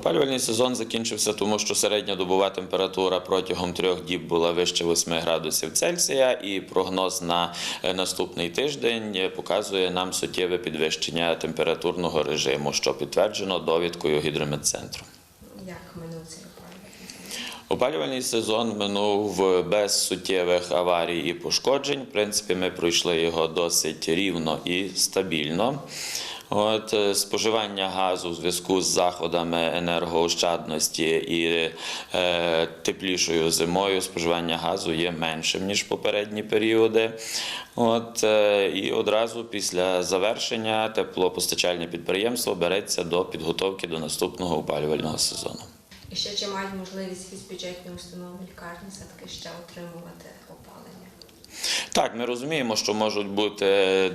Опалювальний сезон закінчився, тому що середньодобова температура протягом трьох діб була вище 8 градусів Цельсія, і прогноз на е, наступний тиждень е, показує нам суттєве підвищення температурного режиму, що підтверджено довідкою гідрометцентру. Як минув цей? Опалювальний сезон минув без суттєвих аварій і пошкоджень. В принципі, ми пройшли його досить рівно і стабільно. От е, споживання газу в зв'язку з заходами енергоощадності і е, теплішою зимою споживання газу є меншим ніж попередні періоди. От е, і одразу після завершення теплопостачальне підприємство береться до підготовки до наступного опалювального сезону. І ще чи мають можливість бюджетні установи лікарні все-таки ще отримувати опалення? Так, ми розуміємо, що можуть бути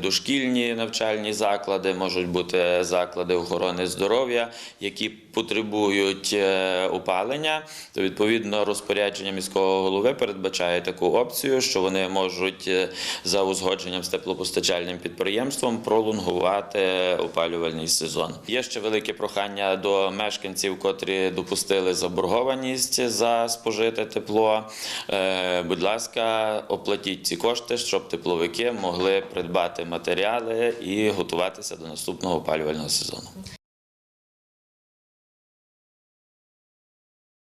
дошкільні навчальні заклади, можуть бути заклади охорони здоров'я, які потребують е, опалення. То відповідно розпорядження міського голови передбачає таку опцію, що вони можуть е, за узгодженням з теплопостачальним підприємством пролонгувати опалювальний сезон. Є ще велике прохання до мешканців, котрі допустили заборгованість за спожите тепло. Е, Будь ласка, оплатіть ці кошти, щоб тепловики могли придбати матеріали і готуватися до наступного опалювального сезону.